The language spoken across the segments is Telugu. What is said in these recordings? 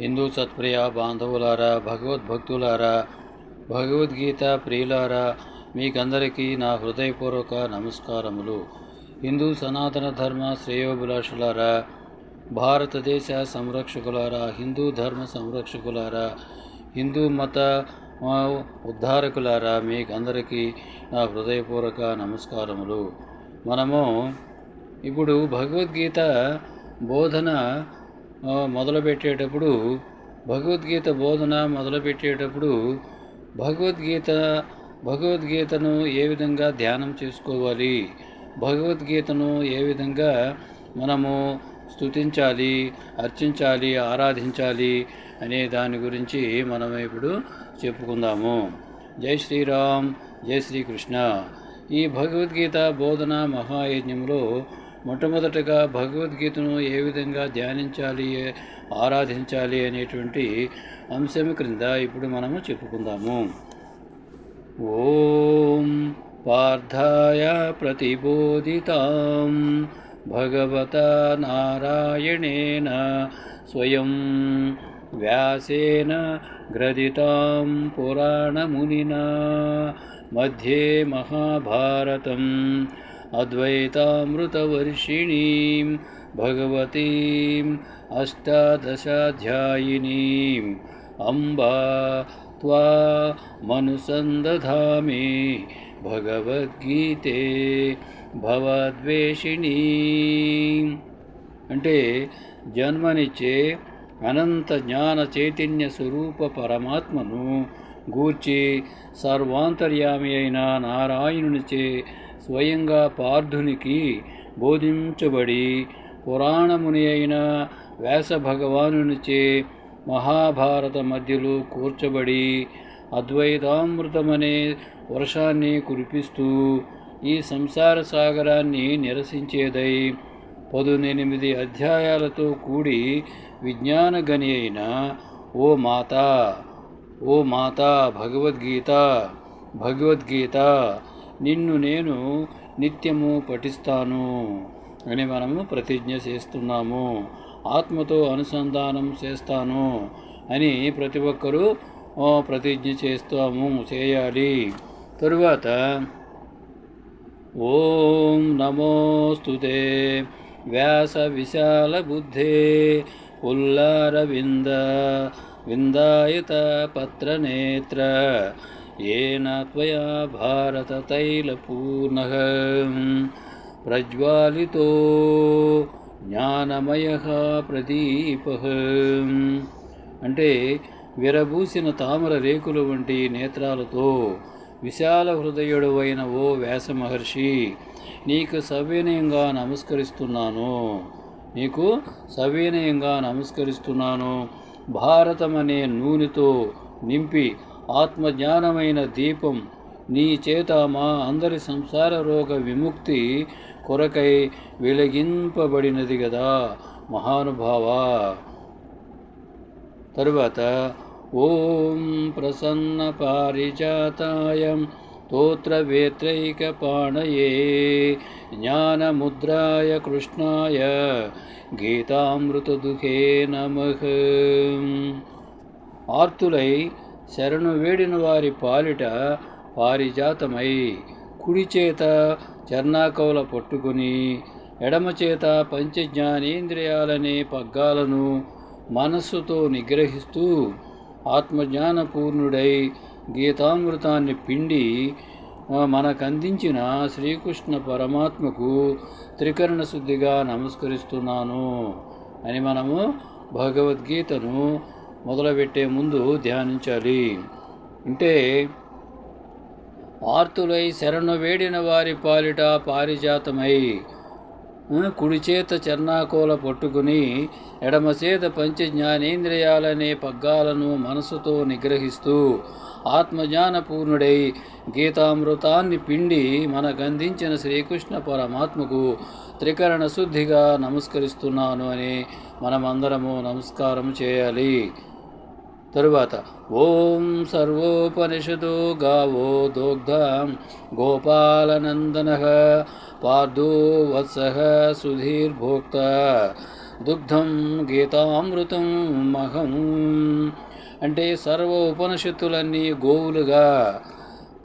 హిందూ సత్ప్రియ బాంధవులారా భగవద్భక్తులారా భగవద్గీత ప్రియులారా మీకందరికీ నా హృదయపూర్వక నమస్కారములు. హిందూ సనాతన ధర్మ శ్రేయోభిలాషులారా భారతదేశ సంరక్షకులారా హిందూ ధర్మ సంరక్షకులారా హిందూ మత ఉద్ధారకులారా మీకందరికీ నా హృదయపూర్వక నమస్కారములు. మనము ఇప్పుడు భగవద్గీత బోధన మొదలుపెట్టేటప్పుడు భగవద్గీత బోధన మొదలుపెట్టేటప్పుడు భగవద్గీత భగవద్గీతను ఏ విధంగా ధ్యానం చేసుకోవాలి? భగవద్గీతను ఏ విధంగా మనము స్తుతించాలి అర్చించాలి ఆరాధించాలి అనే దాని గురించి మనం ఇప్పుడు చెప్పుకుందాము. జై శ్రీరామ్ జై శ్రీకృష్ణ. ఈ భగవద్గీత బోధన మహాయజ్ఞంలో మొట్టమొదటగా భగవద్గీతను ఏ విధంగా ధ్యానించాలి ఆరాధించాలి అనేటువంటి అంశం క్రింద ఇప్పుడు మనము చెప్పుకుందాము. ఓం పార్థాయ ప్రతిబోధితాం. భగవత నారాయణేన స్వయం వ్యాసేన గ్రదితాం పురాణమునినా. మధ్యే మహాభారతం. అద్వైతామృతవర్షిణీం భగవతీం అష్టాదశాధ్యాయినీం అంబా త్వా మనుసందధామి భగవద్గీతే భవద్వేషిణీ అంటే జన్మనిచ్చే అనంత జ్ఞాన చైతన్య స్వరూప పరమాత్మను గూర్చి సర్వాంతర్యామి అయిన నారాయణునిచే స్వయంగా పార్థునికి బోధించబడి పురాణముని అయిన వ్యాస భగవానునిచే మహాభారత మధ్యలో కూర్చబడి అద్వైతామృతమనే వర్షాన్ని కురిపిస్తూ ఈ సంసార సాగరాన్ని నిరసించేదై పదునెనిమిది అధ్యాయాలతో కూడి విజ్ఞాన గని అయిన ఓ మాత ఓ మాత భగవద్గీత భగవద్గీత నిన్ను నేను నిత్యము పఠిస్తాను. అని మనము ప్రతిజ్ఞ చేస్తున్నాము. ఆత్మతో అనుసంధానం చేస్తాను అని ప్రతి ఒక్కరూ ప్రతిజ్ఞ చేస్తాము చేయాలి. తరువాత ఓం నమోస్తుతే వ్యాస విశాల బుద్ధే పుల్లారవింద విందాయత పత్రనేత్ర येन त्वया భారత प्रज्वालितो ప్రజ్వాలితో జ్ఞానమయ అంటే విరబూసిన తామర రేకుల వంటి నేత్రాలతో విశాల హృదయుడు అయిన ఓ వ్యాస మహర్షి నీకు సవినయంగా నమస్కరిస్తున్నాను. నీకు సవినయంగా నమస్కరిస్తున్నాను. భారతం అనే నూనెతో నింపి ఆత్మజ్ఞానమైన దీపం నీ చేత మా అందరి సంసార రోగ విముక్తి కొరకై వెలిగింపబడినది కదా మహానుభావా. తరువాత ఓం ప్రసన్న పారిజాతాయ స్తోత్రవేత్రైకపాణయే జ్ఞానముద్రాయ కృష్ణాయ గీతామృతదుహే నమ. ఆర్తులై శరణు వేడిన వారి పాలిట పారిజాతమై కుడి చేత చర్నాకౌల పట్టుకుని ఎడమ చేత పంచజ్ఞానేంద్రియాలనే పగ్గాలను మనస్సుతో నిగ్రహిస్తూ ఆత్మజ్ఞానపూర్ణుడై గీతామృతాన్ని పిండి మనకందించిన శ్రీకృష్ణ పరమాత్మకు త్రికరణ శుద్ధిగా నమస్కరిస్తున్నాను అని మనము భగవద్గీతను మొదలుపెట్టే ముందు ధ్యానించాలి. అంటే ఆర్తులై శరణు వేడిన వారి పాలిట పారిజాతమై కుడిచేత కుడి చేత చెన్నాకోల పట్టుకుని ఎడమ చేత పంచ జ్ఞానేంద్రియాలనే పగ్గాలను మనసుతో నిగ్రహిస్తూ ఆత్మజ్ఞానపూర్ణుడై గీతామృతాన్ని పిండి మనకందించిన శ్రీకృష్ణ పరమాత్మకు త్రికరణ శుద్ధిగా నమస్కరిస్తున్నాను అని మనమందరము నమస్కారం చేయాలి. తరువాత ఓం సర్వోపనిషదో గావో దోగ్ధ గోపాలనందన పార్థోవత్స సుధీర్భోక్త దుగ్ధం గీతామృతం మహం. అంటే సర్వ ఉపనిషత్తులన్నీ గోవులుగా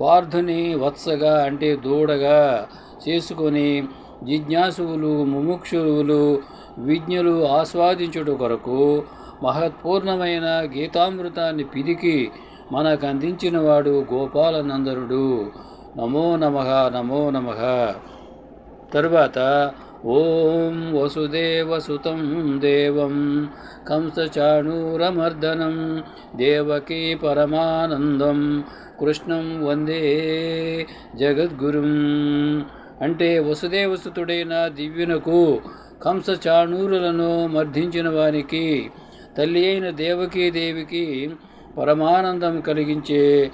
పార్థుని వత్సగా అంటే దూడగా చేసుకొని జిజ్ఞాసువులు ముముక్షువులు విజ్ఞులు ఆస్వాదించుట కొరకు మహత్పూర్ణమైన గీతామృతాన్ని పిదికి మనకు అందించినవాడు గోపాలనందరుడు. నమో నమ నమో నమ. తరువాత ఓం వసుదేవసుతం దేవం కంసచాణూరమర్దనం దేవకీ పరమానందం కృష్ణం వందే జగద్గురుం. అంటే వసుదేవసుతుడైన దివ్యునకు కంసచాణూరులను మర్దించిన వానికి తల్లి అయిన దేవకీదేవికి పరమానందం కలిగించే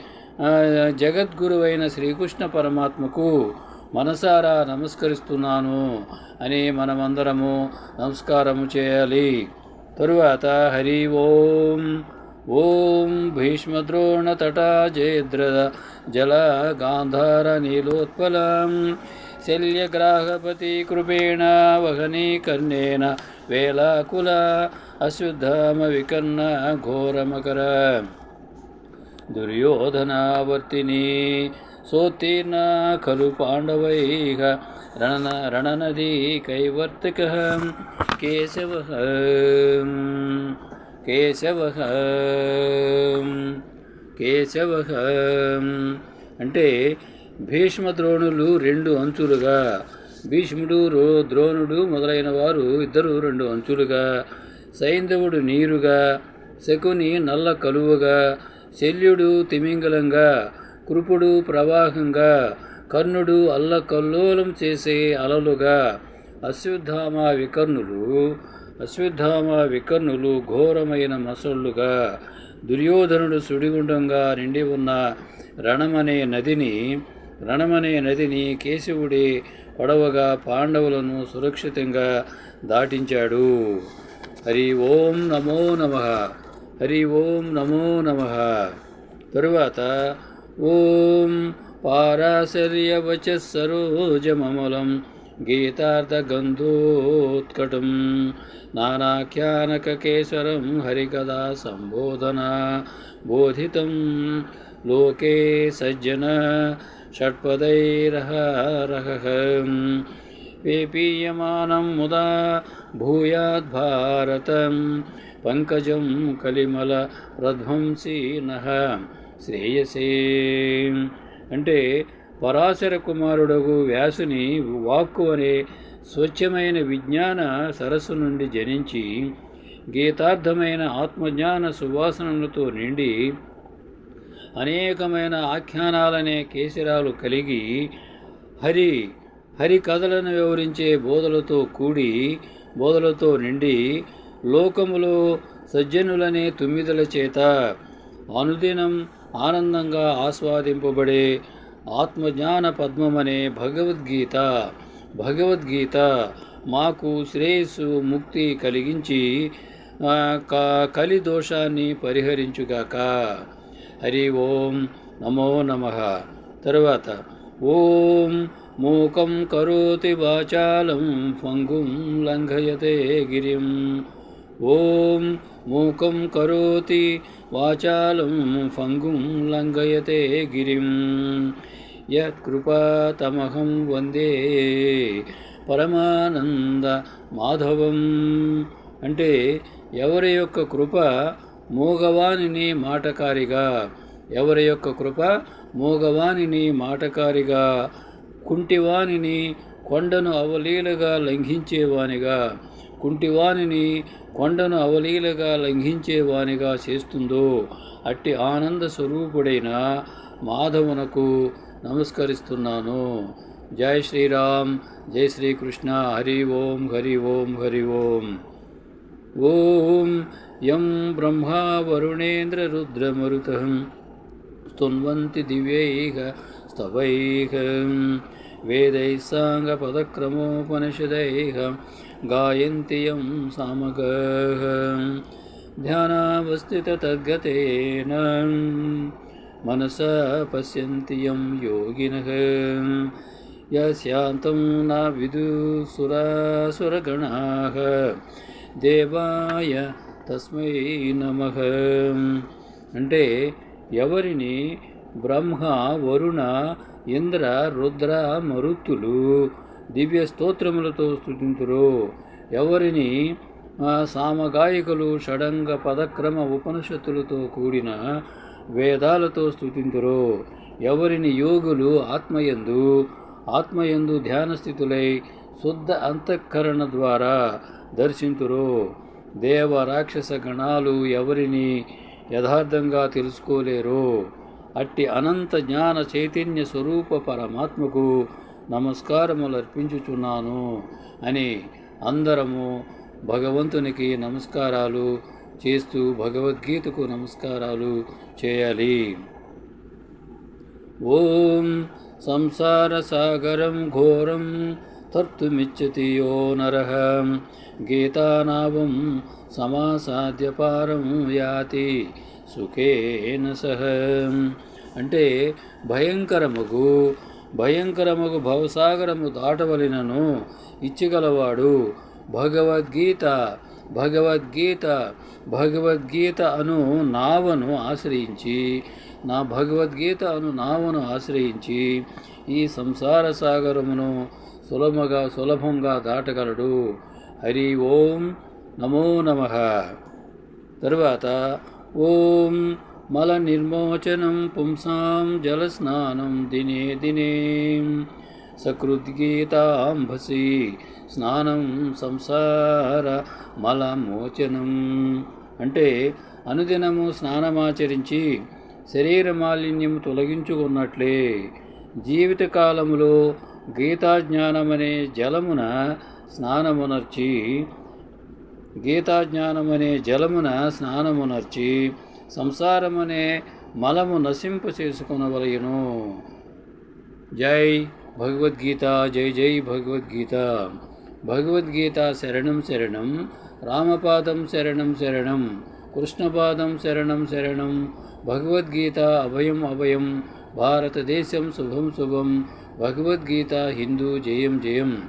జగద్గురువైన శ్రీకృష్ణ పరమాత్మకు మనసారా నమస్కరిస్తున్నాను అని మనమందరము నమస్కారము చేయాలి. తరువాత హరి ఓం ఓం భీష్మద్రోణతటా జయద్ర జల గాంధార నీలోత్పలం శల్యగ్రాహపతి కృపేణ వహనీ కర్ణేన వేలాకుల అశ్వత్థామ వికర్ణ ఘోరమకర. దుర్యోధనావర్తిని సోత్తీర్ణ ఖలు పాండవైః రణన రణనదీ కైవర్తక కేశవ. కేశవ. కేశవ. అంటే భీష్మ ద్రోణులు రెండు అంచులుగా భీష్ముడు రో ద్రోణుడు మొదలైన వారు ఇద్దరు రెండు అంచులుగా. సైంధవుడు నీరుగా శకుని నల్ల కలువగా శల్యుడు తిమింగలంగా కృపుడు ప్రవాహంగా కర్ణుడు అల్లకల్లోలం చేసే అలలుగా. అశ్వత్థామ వికర్ణులు అశ్వత్థామ వికర్ణులు ఘోరమైన మసళ్ళుగా దుర్యోధనుడు సుడిగుండంగా నిండి ఉన్న రణమనే నదిని రణమనే నదిని కేశవుడే పడవగా పాండవులను సురక్షితంగా దాటించాడు. హరి ఓం నమో నమ హరి ఓం నమో నమ తరువాత ఓం పారాశర్యవచ సరోజమమలం గీతార్థగంధోత్కటం నానాఖ్యానకకేశరం హరికదా సంబోధన బోధితం లోకే సజ్జన షట్పదైరహరహ పేపీయమానం ముదా భూయాద్భారతం పంకజం కలిమల ప్రధ్వంసీనః శ్రేయసే అంటే పరాశర కుమారుడగు వ్యాసుని వాక్కు అనే స్వచ్ఛమైన విజ్ఞాన సరస్సు నుండి జనించి గీతార్థమైన ఆత్మజ్ఞాన సువాసనలతో నిండి అనేకమైన ఆఖ్యానాలనే కేశరాలు కలిగి హరి హరి కథలను వివరించే బోధలతో కూడి బోధలతో నిండి లోకములో సజ్జనులనే తుమ్మిదల చేత అనుదినం ఆనందంగా ఆస్వాదింపబడే ఆత్మజ్ఞాన పద్మమనే భగవద్గీత భగవద్గీత మాకు శ్రేయస్సు ముక్తి కలిగించి క- కలి దోషాన్ని పరిహరించుగాక. హరి ఓం నమో నమ. తరువాత ఓం మూకం కరోతి వాచాలం ఫంగుం లంఘయతే గిరిం. ఓం మూకం కరోతి వాచాలం ఫంగుం లంఘయతే గిరిం. యత్కృపాతమహం వందే పరమానంద మాధవం. అంటే ఎవరి యొక్క కృప మూగవానిని మాటకారిగా? ఎవరి యొక్క కృప మూగవానిని మాటకారిగా? కుంటివానిని కొండను అవలీలగా లంఘించేవానిగా కుంటివానిని కొండను అవలీలగా లంఘించేవానిగా చేస్తుందో అట్టి ఆనంద స్వరూపుడైన మాధవునకు నమస్కరిస్తున్నాను. జై శ్రీరామ్ జై శ్రీకృష్ణ హరి ఓం హరి ఓం హరి ఓం. ఓం యం బ్రహ్మా వరుణేంద్ర రుద్రమరుత స్తున్వంతి దివ్యైః स्तवैः वेदैः साङ्गपदक्रमोपनिषदैः गायन्ति यं सामगः ध्यानावस्थिततद्गतेन मनसा पश्यन्ति यं योगिनः यस्यान्तं न विदुसुरासुरगणाः దేవాయ తస్మై నమ అంటే ఎవరిని బ్రహ్మ వరుణ ఇంద్ర రుద్ర మరుత్తులు దివ్య స్తోత్రములతో స్థుతింతురో ఎవరిని? సామగాయకులు షడంగ పదక్రమ ఉపనిషత్తులతో కూడిన వేదాలతో స్థుతింతురో ఎవరిని? యోగులు ఆత్మయందు. ఆత్మయందు ధ్యానస్థితులై శుద్ధ అంతఃకరణ ద్వారా దర్శింతురో. దేవ రాక్షస గణాలు ఎవరిని యథార్థంగా తెలుసుకోలేరు? అట్టి అనంత జ్ఞాన చైతన్య స్వరూప పరమాత్మకు నమస్కారములు అర్పించుచున్నాను అని అందరము భగవంతునికి నమస్కారాలు చేస్తూ భగవద్గీతకు నమస్కారాలు చేయాలి. ఓం సంసార సాగరం ఘోరం తర్తుమిచ్చతి యో నర. గీతానావం సమాసాద్య పారం యాతి. సుఖేన సహ. అంటే భయంకరముగు భయంకరముగు భవసాగరము దాటవలెనను ఇచ్చగలవాడు భగవద్గీత భగవద్గీత భగవద్గీత అను నావను ఆశ్రయించి నా భగవద్గీత అను నావను ఆశ్రయించి ఈ సంసార సాగరమును సులభంగా సులభంగా దాటగలడు. హరి ఓం నమో నమ. తరువాత ఓం మల నిర్మోచనం పుంసాం జలస్నానం దినే దినే. సకృద్గీతాంభసి స్నానం సంసార మలమోచనం. అంటే అనుదినము స్నానమాచరించి శరీర మాలిన్యం తొలగించుకున్నట్లే జీవితకాలములో గీతాజ్ఞానమనే జలమున స్నానమునర్చి గీతాజ్ఞానమనే జలమున స్నానమునర్చి సంసారమనే మలము నశింప చేసుకునవలయను. జై భగవద్గీత జై జై భగవద్గీత. భగవద్గీత శరణం శరణం రామపాదం శరణం శరణం కృష్ణపాదం శరణం శరణం భగవద్గీత అభయం అభయం భారతదేశం శుభం శుభం భగవద్గీత హిందూ జయం జయం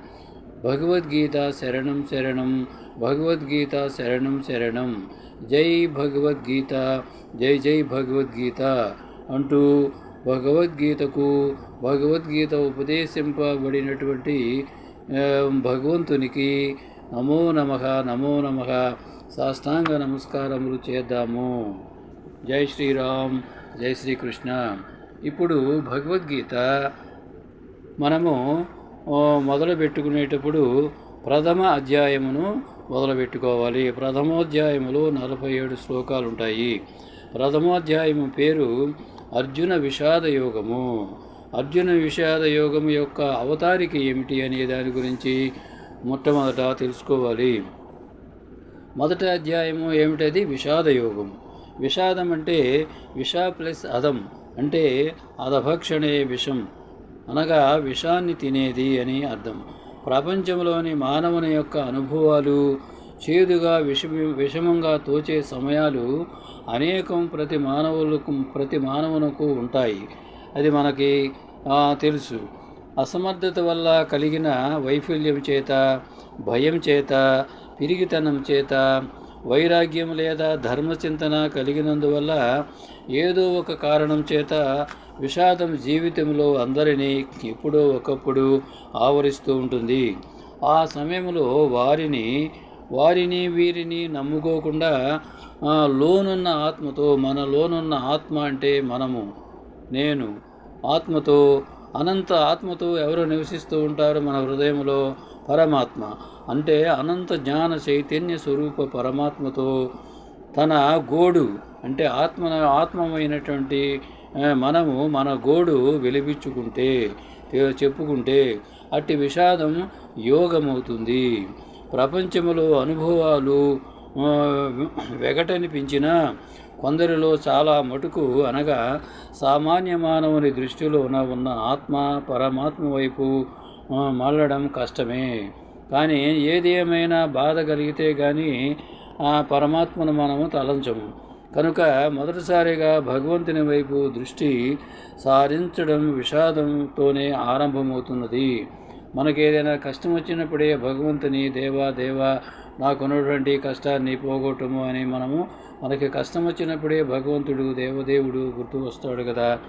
భగవద్గీత శరణం శరణం భగవద్గీత శరణం శరణం. జై భగవద్గీత జై జై భగవద్గీత అంటూ భగవద్గీతకు భగవద్గీత ఉపదేశింపబడినటువంటి భగవంతునికి నమో నమ నమో నమః సాష్టాంగ నమస్కారములు చేద్దాము. జై శ్రీరామ్ జై శ్రీకృష్ణ. ఇప్పుడు భగవద్గీత మనము మొదలు పెట్టుకునేటప్పుడు ప్రథమ అధ్యాయమును మొదలు పెట్టుకోవాలి ప్రథమోధ్యాయములో నలభై ఏడు శ్లోకాలు ఉంటాయి ప్రథమోధ్యాయము పేరు అర్జున విషాద యోగము అర్జున విషాద యోగము యొక్క అవతారిక ఏమిటి అనే దాని గురించి మొట్టమొదట తెలుసుకోవాలి. మొదటి అధ్యాయము ఏమిటది? విషాద యోగం విషాదం అంటే విష ప్లస్ అదం అంటే అధభక్షణే విషం అనగా విషాన్ని తినేది అని అర్థం. ప్రపంచంలోని మానవుని యొక్క అనుభవాలు చేదుగా విష విషమంగా తోచే సమయాలు అనేకం ప్రతి మానవులకు ప్రతి మానవునకు ఉంటాయి. అది మనకి తెలుసు. అసమర్థత వల్ల కలిగిన వైఫల్యం చేత భయం చేత పిరిగితనం చేత వైరాగ్యం లేదా ధర్మచింతన కలిగినందువల్ల ఏదో ఒక కారణం చేత విషాదం జీవితంలో అందరినీ ఎప్పుడో ఒకప్పుడు ఆవరిస్తూ ఉంటుంది. ఆ సమయంలో వారిని వారిని వీరిని నమ్ముకోకుండా లోనున్న ఆత్మతో మన లోనున్న ఆత్మ అంటే మనము నేను ఆత్మతో అనంత ఆత్మతో ఎవరు నివసిస్తూ ఉంటారు మన హృదయంలో? పరమాత్మ. అంటే అనంత జ్ఞాన చైతన్య స్వరూప పరమాత్మతో తన గోడు అంటే ఆత్మ ఆత్మమైనటువంటి మనము మన గోడు వెలిపించుకుంటే చెప్పుకుంటే అట్టి విషాదం యోగమవుతుంది. ప్రపంచంలో అనుభవాలు వెగటనిపించిన కొందరిలో చాలా మటుకు అనగా సామాన్య మానవుని దృష్టిలో ఉన్న ఉన్న ఆత్మ పరమాత్మ వైపు మళ్ళడం కష్టమే. కానీ ఏది ఏమైనా బాధ కలిగితే కానీ ఆ పరమాత్మను మనము తలంచము. కనుక మొదటిసారిగా భగవంతుని వైపు దృష్టి సారించడం విషాదంతోనే ఆరంభమవుతున్నది. మనకి ఏదైనా కష్టం వచ్చినప్పుడే భగవంతుని దేవా దేవా నాకున్నటువంటి కష్టాన్ని పోగొట్టము అని మనము మనకి కష్టం వచ్చినప్పుడే భగవంతుడు దేవదేవుడు గుర్తు వస్తాడు కదా.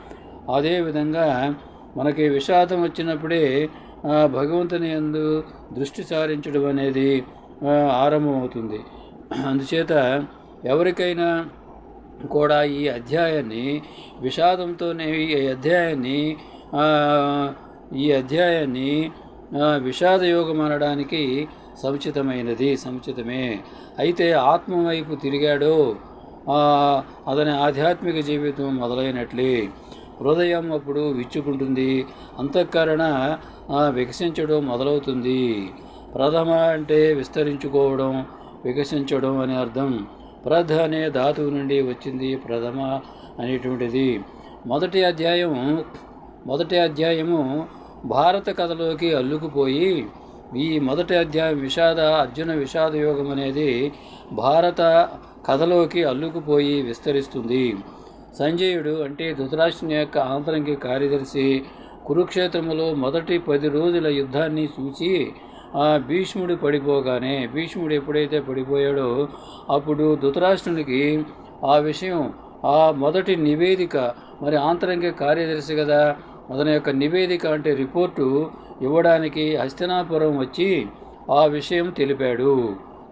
అదేవిధంగా మనకి విషాదం వచ్చినప్పుడే భగవంతుని యందు దృష్టి సారించడం అనేది ఆరంభమవుతుంది. అందుచేత ఎవరికైనా కూడా ఈ అధ్యాయాన్ని విషాదంతోనే ఈ అధ్యాయాన్ని ఈ అధ్యాయాన్ని విషాద యోగం అనడానికి సముచితమైనది సముచితమే. అయితే ఆత్మ వైపు తిరిగాడో అతని ఆధ్యాత్మిక జీవితం మొదలైనట్లే. హృదయం అప్పుడు విచ్చుకుంటుంది. అంతఃకరణ వికసించడం మొదలవుతుంది. ప్రథమ అంటే విస్తరించుకోవడం వికసించడం అనే అర్థం. ప్రధ అనే ధాతువు నుండి వచ్చింది ప్రథమ అనేటువంటిది. మొదటి అధ్యాయం మొదటి అధ్యాయము భారత కథలోకి అల్లుకుపోయి ఈ మొదటి అధ్యాయం విషాద అర్జున విషాద యోగం అనేది భారత కథలోకి అల్లుకుపోయి విస్తరిస్తుంది. సంజయుడు అంటే ధృతరాష్ట్రుని యొక్క ఆంతరంగిక కార్యదర్శి కురుక్షేత్రములో మొదటి పది రోజుల యుద్ధాన్ని చూసి ఆ భీష్ముడు పడిపోగానే భీష్ముడు ఎప్పుడైతే పడిపోయాడో అప్పుడు ధృతరాష్ట్రునికి ఆ విషయం ఆ మొదటి నివేదిక మరి ఆంతరంగిక కార్యదర్శి కదా అతని యొక్క నివేదిక అంటే రిపోర్టు ఇవ్వడానికి హస్తినాపురం వచ్చి ఆ విషయం తెలిపాడు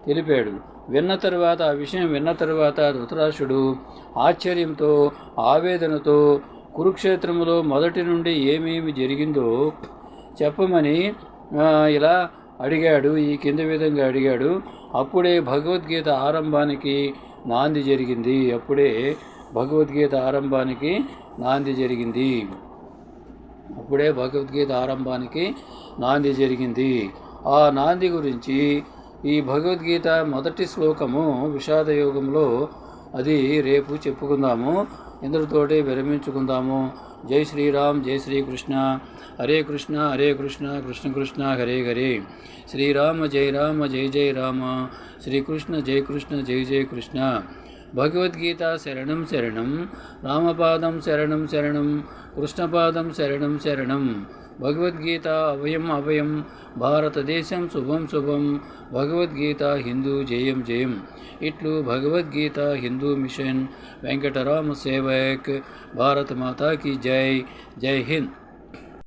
తెలిపాడు. విన్న తరువాత ఆ విషయం విన్న తరువాత ధృతరాష్ట్రుడు ఆశ్చర్యంతో ఆవేదనతో కురుక్షేత్రములో మొదటి నుండి ఏమేమి జరిగిందో చెప్పమని ఇలా అడిగాడు ఈ కింద విధంగా అడిగాడు. అప్పుడే భగవద్గీత ఆరంభానికి నాంది జరిగింది. అప్పుడే భగవద్గీత ఆరంభానికి నాంది జరిగింది. అప్పుడే భగవద్గీత ఆరంభానికి నాంది జరిగింది. ఆ నాంది గురించి ఈ భగవద్గీత మొదటి శ్లోకము విషాద యోగంలో అది రేపు చెప్పుకుందాము. ఇంద్రతోటి విరమించుకుందాము. జై శ్రీరామ్ జై శ్రీకృష్ణ. హరే కృష్ణ హరే కృష్ణ కృష్ణ కృష్ణ హరే హరే. శ్రీరామ జై రామ జై జై రామ. శ్రీకృష్ణ జై కృష్ణ జై జై కృష్ణ. భగవద్గీత శరణం శరణం. రామపాదం శరణం శరణం. కృష్ణపాదం శరణం శరణం. భగవద్గీత అభయం అభయం భారతదేశం శుభం శుభం భగవద్గీత హిందూ జయం జయం. ఇట్లు భగవద్గీత హిందూ మిషన్ వెంకటరామ సేవక్ భారత మాతా జై జై హింద్.